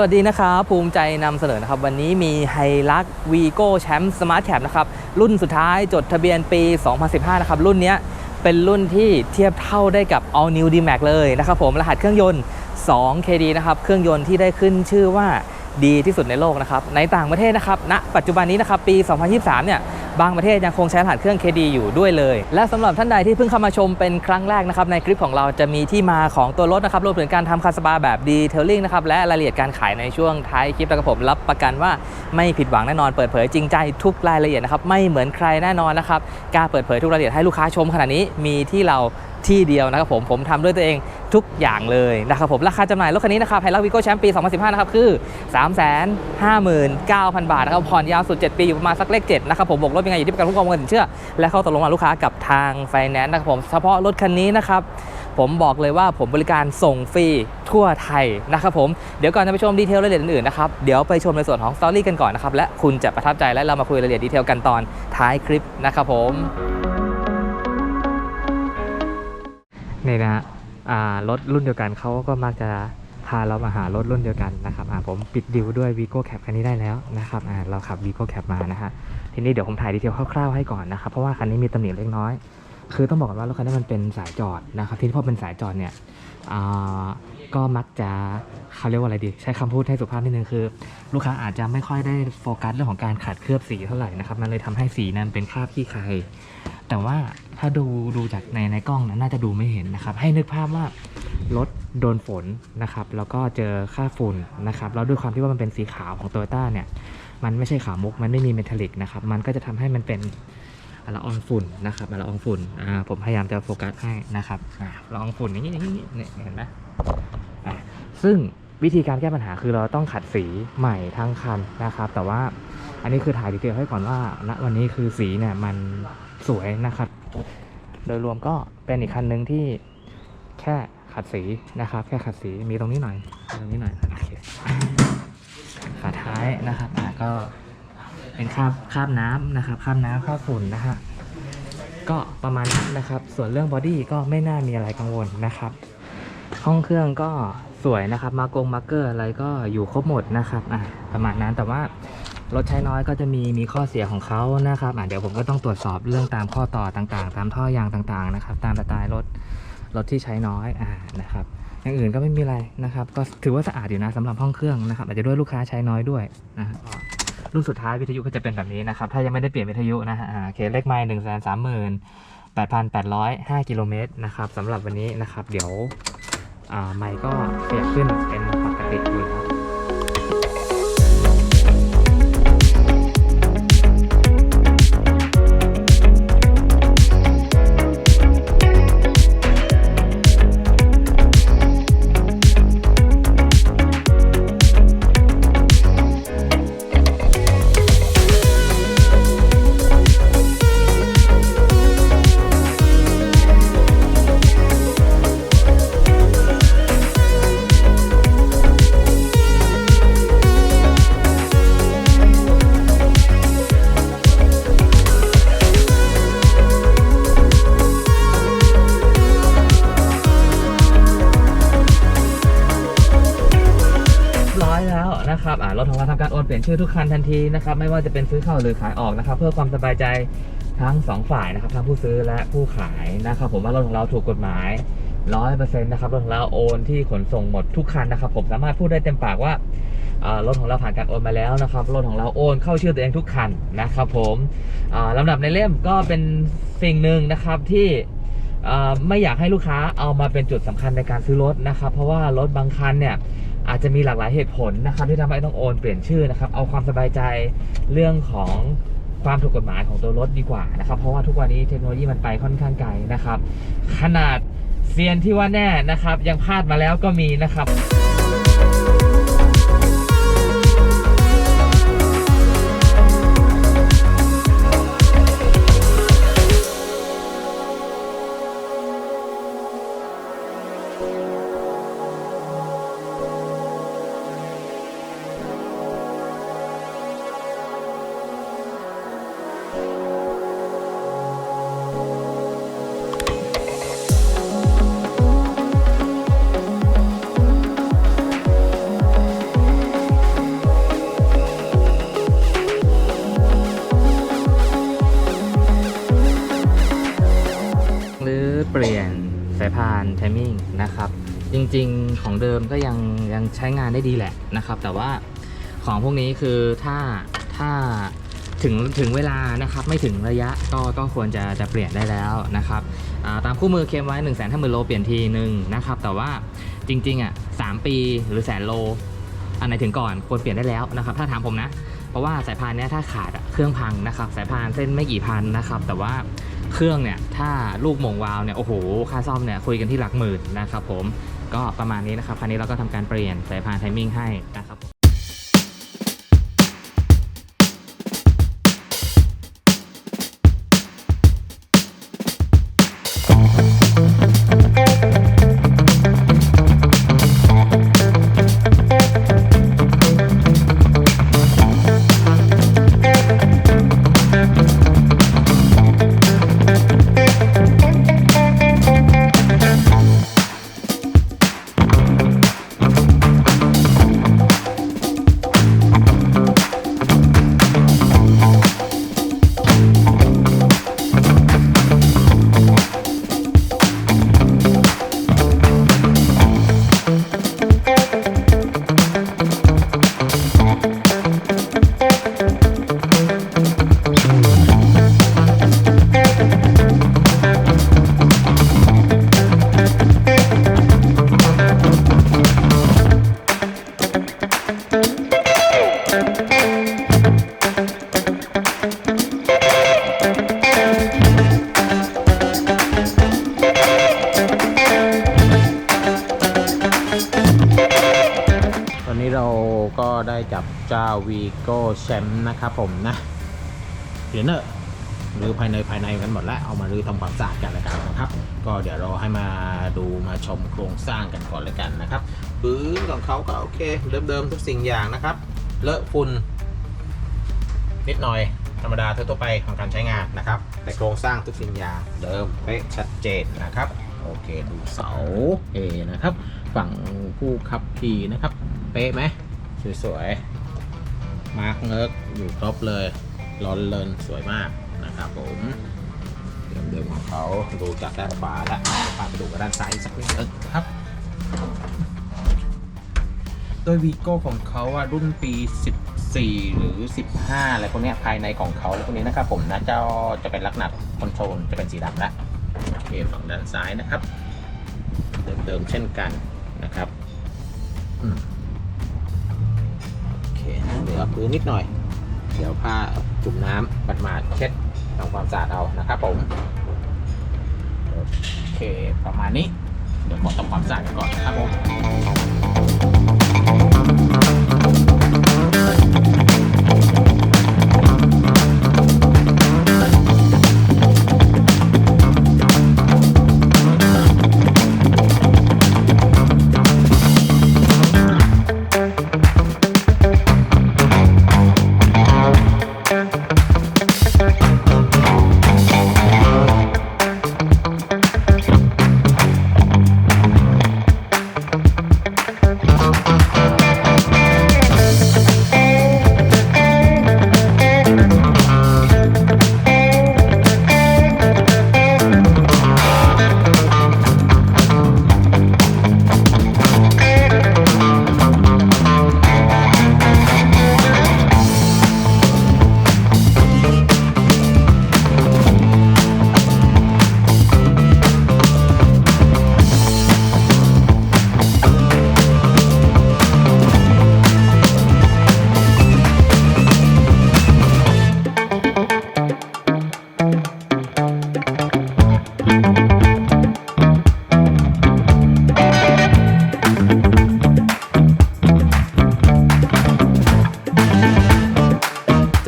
สวัสดีนะครับภูมิใจนำเสนอนะครับวันนี้มีไฮลักวีโก้แชมป์สมาร์ทแคปนะครับรุ่นสุดท้ายจดทะเบียนปี 2015 นะครับ รุ่นนี้เป็นรุ่นที่เทียบเท่าได้กับ All New D-Max เลยนะครับผมรหัสเครื่องยนต์ 2 KD นะครับ เครื่องยนต์ที่ได้ขึ้นชื่อว่าดีที่สุดในโลกนะครับ ในต่างประเทศนะครับณปัจจุบันนี้นะครับปี 2023 เนี่ย บางประเทศยังคงใช้รหัสเครื่อง KD อยู่ด้วยเลย และสำหรับท่านใดที่เพิ่งเข้ามาชมเป็นครั้งแรกนะครับในคลิปของเราจะมีที่มาของตัวรถนะครับรวมถึงการทำคาสปาแบบดีเทลลิ่งนะครับและรายละเอียดการขายในช่วงท้ายคลิปแล้วก็ผมรับประกันว่าไม่ผิดหวังแน่นอนเปิดเผยจริงใจทุกรายละเอียดนะครับไม่เหมือนใครแน่นอนนะครับกล้าเปิดเผยทุกรายละเอียดให้ลูกค้าชมขนาดนี้มีที่เราที่เดียวนะครับผมผมทำด้วยตัวเองทุกอย่างเลยนะครับผมราคาจำหน่ายรถคันนี้นะครับไฮลักวิโก้แชมป์ปี 2015 นะครับ คือ 359,000 บาทนะครับผ่อนยาวสุด 7 ปีอยู่ประมาณสักเลข7นะครับผมบวกลบยังไงอยู่ที่ประกันคุ้มครองเงินสินเชื่อ และเข้าตกลงกับลูกค้ากับทางไฟแนนซ์นะครับผมเฉพาะรถคันนี้นะครับผมบอกเลยว่าผมบริการส่งฟรีทั่วไทยนะครับผมเดี๋ยวก่อนจะไปชมดีเทลรายละเอียดอื่นๆนะครับเดี๋ยวไปชมในส่วนของสตอรี่กันก่อนนะครับและคุณจะประทับใจและเรามาคุยรายละเอียดดีเทลกันตอนท้ายคลิปนะครับผมนี่นะรถรุ่นเดียวกันเขาก็มักจะพาเรามาหารถรุ่นเดียวกันนะครับผมปิดดิวด้วย Vigo Cap คันนี้ได้แล้วนะครับเราขับ Vigo Cap มานะฮะ ทีนี้เดี๋ยวผมถ่ายดีเทลคร่าวๆให้ก่อนนะครับเพราะว่าคันนี้มีตำหนิเล็กน้อย คือต้องบอกก่อนว่ารถคันนี้มันเป็นสายจอดนะครับที่พอเป็นสายจอดเนี่ยก็มักจะเขาเรียกว่าอะไรดี ใช้คำพูดให้สุภาพนิดนึงคือ ลูกค้าอาจจะไม่ค่อยได้โฟกัสเรื่องของการขัดเคลือบสีเท่าไหร่นะครับมันเลยทำให้สีนั้นเป็นคราบขี้ใคร แต่ว่าถ้าดูดูจากในในกล้องนะน่าจะดูไม่เห็นนะครับ ให้นึกภาพว่ารถโดนฝนนะครับ แล้วก็เจอค่าฝุ่นนะครับแล้วด้วยความที่ว่ามันเป็นสีขาวของโตโยต้าเนี่ย มันไม่ใช่ขาวมุก มันไม่มีเมทัลลิกนะครับ มันก็จะทำให้มันเป็นละอองฝุ่นนะครับละอองฝุ่นอ่าผมพยายามจะโฟกัสให้นะครับอละอองฝุ่นอย่างนี้อย่างนี้เนี่ยเห็นไหมซึ่งวิธีการแก้ปัญหาคือเราต้องขัดสีใหม่ทั้งคันนะครับ แต่ว่าอันนี้คือถ่ายดีเทลให้ก่อนว่าณวันนี้คือสีเนี่ยมันสวยนะครับ โดยรวมก็เป็นอีกคันหนึ่งที่แค่ขัดสีนะครับ แค่ขัดสีมีตรงนี้หน่อยตรงนี้หน่อยโอเค ขาท้ายนะครับอ่าก็เป็นคราบคราบน้ำนะครับคราบน้ำคราบฝุ่นนะฮะก็ประมาณนั้นนะครับ ส่วนเรื่องบอดี้ก็ไม่น่ามีอะไรกังวลนะครับ ห้องเครื่องก็สวยนะครับ มากงมาร์เกอร์อะไรก็อยู่ครบหมดนะครับอะประมาณนั้นแต่ว่ารถใช้น้อยก็จะมีมีข้อเสียของเขานะครับอะเดี๋ยวผมก็ต้องตรวจสอบเรื่องตามข้อต่อต่างๆ ตามท่อยางต่างๆนะครับ ตามสไตล์รถรถที่ใช้น้อยอ่านะครับ อย่างอื่นก็ไม่มีอะไรนะครับ ก็ถือว่าสะอาดอยู่นะสำหรับห้องเครื่องนะครับอาจจะด้วยลูกค้าใช้น้อยด้วยนะฮะรุ่นสุดท้ายวิทยุก็จะเป็นแบบนี้นะครับ ถ้ายังไม่ได้เปลี่ยนวิทยุนะฮะโอเคเลขไม่หนึ่งแสนสามหมื่นแปดพันแปดร้อยห้ากิโลเมตรนะครับสำหรับวันนี้นะครับ เดี๋ยวอ่าไมค์ก็ขยับขึ้นเป็นปกติอยู่แล้ว ชื่อทุกคันทันทีนะครับไม่ว่าจะเป็นซื้อเข้าหรือขายออกนะครับ เพื่อความสบายใจทั้งสองฝ่ายนะครับทั้งผู้ซื้อและผู้ขายนะครับผมว่ารถของเราถูกกฎหมายร้อยเปอร์เซ็นต์นะครับรถของเราโอนที่ขนส่งหมดทุกคันนะครับ ผมสามารถพูดได้เต็มปากว่ารถของเราผ่านการโอนมาแล้วนะครับรถของเราโอนเข้าชื่อตัวเองทุกคันนะครับผมอ่าลำดับในเล่มก็เป็นสิ่งหนึ่งนะครับที่ไม่อยากให้ลูกค้าเอามาเป็นจุดสำคัญในการซื้อรถนะครับ เพราะว่ารถบางคันเนี่ย อาจจะมีหลากหลายเหตุผลนะครับที่ทำให้ต้องโอนเปลี่ยนชื่อนะครับเอาความสบายใจเรื่องของความถูกกฎหมายของตัวรถดีกว่านะครับเพราะว่าทุกวันนี้เทคโนโลยีมันไปค่อนข้างไกลนะครับ ขนาดเซียนที่ว่าแน่นะครับ ยังพลาดมาแล้วก็มีนะครับ ไทมิ่งนะครับ จริงๆของเดิมก็ยังยังใช้งานได้ดีแหละนะครับ แต่ว่าของพวกนี้คือถ้าถ้าถึงถึงเวลานะครับไม่ถึงระยะก็ก็ควรจะจะเปลี่ยนได้แล้วนะครับตามคู่มือเคลมไว้1นึ่งแสนห้าหมื่นโลเปลี่ยนทีหนึ่งนะครับแต่ว่าจริงๆอะสามปีหรือแสนโล อันไหนถึงก่อนควรเปลี่ยนได้แล้วนะครับถ้าถามผมนะ เพราะว่าสายพานเนี้ยถ้าขาดเครื่องพังนะครับสายพานเส้นไม่กี่พันนะครับแต่ว่า เครื่องเนี่ยถ้าลูกมงวาวเนี่ยโอ้โหค่าซ่อมเนี่ยคุยกันที่หลักหมื่นนะครับผมก็ประมาณนี้นะครับคันนี้เราก็ทำการเปลี่ยนสายพานไทมิ่งให้นะ ชมป์นะครับผมนะเดี๋ยวเนอะหรือภายในภายในกันหมดแล้วเอามารื้อทำความสะอาดกันเลยกันนะครับ ก็เดี๋ยวเราให้มาดูมาชมโครงสร้างกันก่อนเลยกันนะครับพื้นของเขาก็โอเคเดิมๆทุกสิ่งอย่างนะครับ เลอะฝุ่นนิดหน่อยธรรมดาทั่วไปของการใช้งานนะครับ แต่โครงสร้างทุกสิ่งอย่างเดิมเป๊ะชัดเจนนะครับโอเคดูเสาเอนะครับ ฝั่งผู้ขับขี่นะครับ เป๊ะไหมสวยๆ มาร์กเนิร์กอยู่ครบเลยร้อนเลินสวยมากนะครับผมเดิมๆของเขาดูจากด้านขวาแล้วพาไปดูกับด้านซ้ายสักนิดนึงครับ โดยวีโก้ของเขาอะรุ่นปี 14 หรือ 15 อะไรพวกนี้ภายในของเขาแล้วพวกนี้นะครับผมนะเจ้าจะเป็นลักษณะคอนโทรลจะเป็นสีดำแล้วโอเคฝั่งด้านซ้ายนะครับ เดิมๆเช่นกันนะครับ อืม อพื้นนิดหน่อย เดี๋ยวผ้าจุ่มน้ำบัดมาดเช็ดทำความสะอาดเอานะครับผมโอเคประมาณนี้ เดี๋ยวขอทำความสะอาดกันก่อนนะครับผม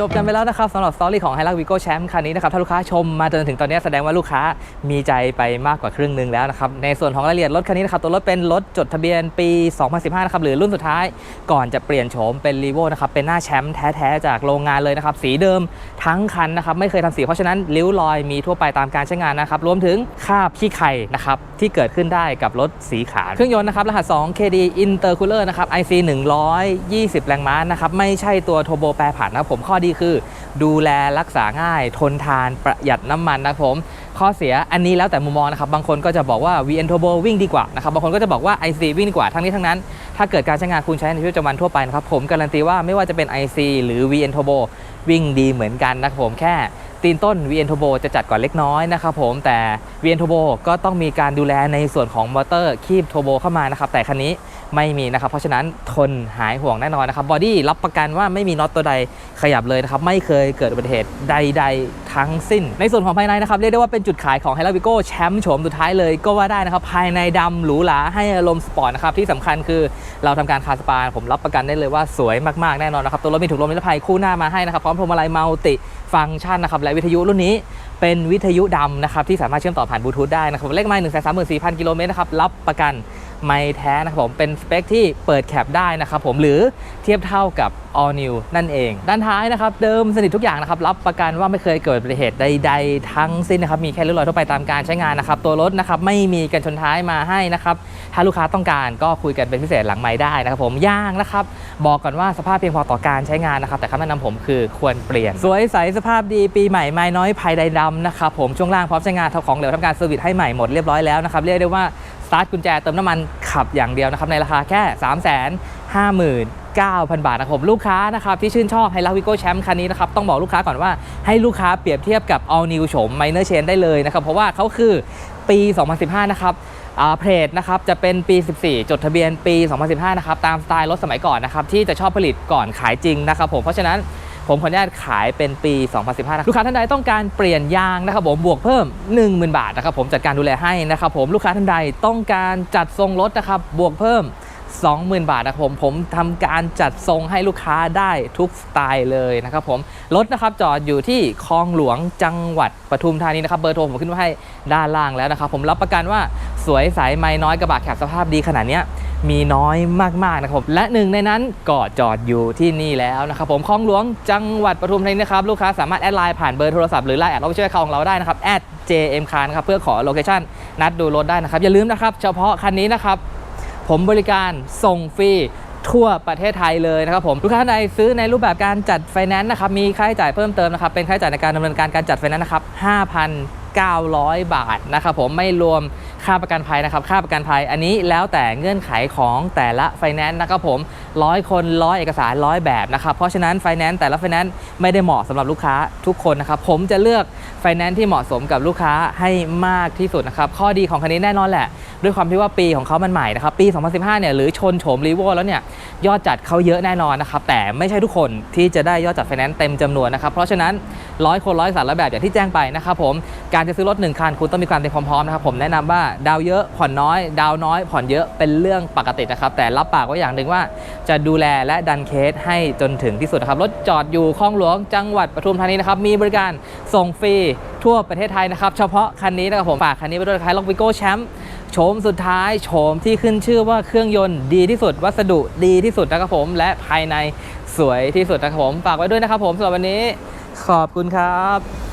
จบกันไปแล้วนะครับสำหรับสตอรี่ของ h i l u x Vigo Champ คันนี้นะครับถ้าลูกค้าชมมาจนถึงตอนนี้แสดงว่าลูกค้ามีใจไปมากกว่าครึ่งหนึ่งแล้วนะครับในส่วนของรายละเอียดรถคันนี้นะครับตัวรถเป็นรถจดทะเบียนปี 2015 นะครับหรือรุ่นสุดท้ายก่อนจะเปลี่ยนโฉมเป็น r e v o นะครับเป็นหน้าแชมป์แท้ๆจากโรงงานเลยนะครับสีเดิมทั้งคันนะครับไม่เคยทำสีเพราะฉะนั้นริ้วรอยมีทั่วไปตามการใช้งานนะครับรวมถึงคราบขี้ไข่นะครับที่เกิดขึ้นได้กับรถสีขาวเครื่องยนต์นะครับรหัส 2 KD Intercooler นะครับ IC 120 แรงม้านะครับไม่ใช่ตัวโทโบแปรผันนะผมข้อดีคือ ดูแลรักษาง่าย ทนทานประหยัดน้ำมันนะครับผมข้อเสียอันนี้แล้วแต่มุมมองนะครับบางคนก็จะบอกว่า VN Turbo วิ่งดีกว่านะครับบางคนก็จะบอกว่า IC วิ่งดีกว่าทั้งนี้ทั้งนั้น ถ้าเกิดการใช้งานคุณใช้ในชีวิตประจำวันทั่วไปนะครับผมการันตีว่าไม่ว่าจะเป็น IC หรือ VN Turbo วิ่งดีเหมือนกันนะครับผมแค่ตีนต้น VN Turbo จะจัดกว่าเล็กน้อยนะครับผมแต่ VN Turbo ก็ต้องมีการดูแลในส่วนของมอเตอร์คีบโทโบเข้ามานะครับแต่คันนี้ ไม่มีนะครับ เพราะฉะนั้นทนหายห่วงแน่นอนนะครับบอดี้รับประกันว่าไม่มีน็อตตัวใดขยับเลยนะครับ ไม่เคยเกิดอุบัติเหตุใด ๆ ทั้งสิ้น ในส่วนของภายในนะครับ เรียกได้ว่าเป็นจุดขายของ h e l l o v i g o แชมป์โฉมสุดท้ายเลยก็ว่าได้นะครับ ภายในดำหรูหราให้อารมณ์สปอร์ตนะครับ ที่สำคัญคือเราทำการคาสปาผมรับประกันได้เลยว่าสวยมากๆแน่นอนนะครับตัวรถมีถุงลมนิรภัยคู่หน้ามาให้นะครับพร้อมพวงมาลัยมัลติฟังก์ชันนะครับและวิทยุรุ่นนี้เป็นวิทยุดำนะครับที่สามารถเชื่อมต่อผ่านบลูทูธได้นะครับเลขไมล์หนึ่งแสนสามหมื่นสี่พันกิโลเมตรนะครับรับประกัน ไม่แท้นะครับผมเป็นสเปคที่เปิดแคปได้นะครับผมหรือเทียบเท่ากับ all new นั่นเอง ด้านท้ายนะครับเดิมสนิททุกอย่างนะครับรับประกันว่าไม่เคยเกิดอุบัติเหตุใด ๆ ทั้งสิ้นนะครับมีแค่ริ้วรอยทั่วไปตามการใช้งานนะครับตัวรถนะครับไม่มีกันชนท้ายมาให้นะครับถ้าลูกค้าต้องการก็คุยกันเป็นพิเศษหลังไม้ได้นะครับผมย่างนะครับบอกก่อนว่าสภาพเพียงพอต่อการใช้งานนะครับแต่คำแนะนำผมคือควรเปลี่ยน สวยใสสภาพดีปีใหม่ไม่น้อยภายใดดำนะครับผมช่วงล่างพร้อมใช้งานทำของเหลวทำการเซอร์วิสให้ใหม่หมดเรียบร้อยแล้วนะครับเรียกได้ว่า ตาร์ทกุญแจเติมน้ำมันขับอย่างเดียวนะครับในราคาแค่ 3 5 9 0 0 0 บาทนะครับลูกค้านะครับที่ชื่นชอบไฮลักวิโก้แชมป์คันนี้นะครับต้องบอกลูกค้าก่อนว่าให้ลูกค้าเปรียบเทียบกับ All New โฉม Minor Chain ได้เลยนะครับ เพราะว่าเขาคือปี 2015 นะครับเพจนะครับจะเป็นปี 14 จดทะเบียนปี 2015 นะครับตามสไตล์รถสมัยก่อนนะครับที่จะชอบผลิตก่อนขายจริงนะครับผมเพราะฉะนั้น ผมขออนุญาตขายเป็นปี 2015นะลูกค้าท่านใดต้องการเปลี่ยนยางนะครับผมบวกเพิ่ม 10,000 บาทนะครับผมจัดการดูแลให้นะครับผมลูกค้าท่านใดต้องการจัดทรงรถนะครับบวกเพิ่ม 20,000 บาทนะครับผมผมทำการจัดทรงให้ลูกค้าได้ทุกสไตล์เลยนะครับผมรถนะครับจอดอยู่ที่คลองหลวงจังหวัดปทุมธานีนะครับเบอร์โทรผมขึ้นไว้ให้ด้านล่างแล้วนะครับผมรับประกันว่าสวยใสไม่น้อยกระบะแคบสภาพดีขนาดเนี้ย มีน้อยมากๆนะครับผมและหนึ่งในนั้นก็จอดอยู่ที่นี่แล้วนะครับผมคลองหลวงจังหวัดปทุมธานีนะครับลูกค้าสามารถแอดไลน์ผ่านเบอร์โทรศัพท์หรือไลน์แอดเราไปช่วยเขาของเราได้นะครับ @jm car นะครับเพื่อขอโลเคชั่นนัดดูรถได้นะครับอย่าลืมนะครับเฉพาะคันนี้นะครับผมบริการส่งฟรีทั่วประเทศไทยเลยนะครับผม ลูกค้าใดซื้อในรูปแบบการจัดไฟแนนซ์นะครับมีค่าใช้จ่ายเพิ่มเติมนะครับเป็นค่าใช้จ่ายในการดำเนินการการจัดไฟแนนซ์นะครับ5,900 บาทนะครับผมไม่รวม ค่าประกันภัยนะครับ ค่าประกันภัยอันนี้แล้วแต่เงื่อนไขของแต่ละไฟแนนซ์นะครับผม ร้อยคนร้อยเอกสารร้อยแบบนะครับ เพราะฉะนั้นไฟแนนซ์แต่ละไฟแนนซ์ไม่ได้เหมาะสำหรับลูกค้าทุกคนนะครับ ผมจะเลือกไฟแนนซ์ที่เหมาะสมกับลูกค้าให้มากที่สุดนะครับ ข้อดีของคันนี้แน่นอนแหละ ด้วยความที่ว่าปีของเขามันใหม่นะครับ ปี 2015 เนี่ยหรือชนโฉมรีโวแล้วเนี่ยยอดจัดเขาเยอะแน่นอนนะครับ แต่ไม่ใช่ทุกคนที่จะได้ยอดจัดไฟแนนซ์เต็มจำนวนนะครับ เพราะฉะนั้นร้อยคนร้อยสารร้อยแบบอย่างที่แจ้งไปนะครับผมการจะซื้อรถหนึ่งคันคุณต้องมีความเตรียมความพร้อมนะครับผมแนะนำว่าดาวเยอะผ่อนน้อย ดาวน้อยผ่อนเยอะเป็นเรื่องปกตินะครับแต่รับปากไว้อย่างหนึ่งว่าจะดูแลและดันเคสให้จนถึงที่สุดนะครับ รถจอดอยู่คลองหลวงจังหวัดปทุมธานีนะครับ มีบริการส่งฟรีทั่วประเทศไทยนะครับ เฉพาะคันนี้นะครับผมฝากคันนี้ไปด้วยครับล็อกวิโก้แชมป์โฉมสุดท้ายโฉมที่ขึ้นชื่อว่าเครื่องยนต์ดีที่สุด วัสดุดีที่สุดนะครับผม และภายในสวยที่สุดนะครับผมฝากไว้ด้วยนะครับผมสำหรับวันนี้ขอบคุณครับ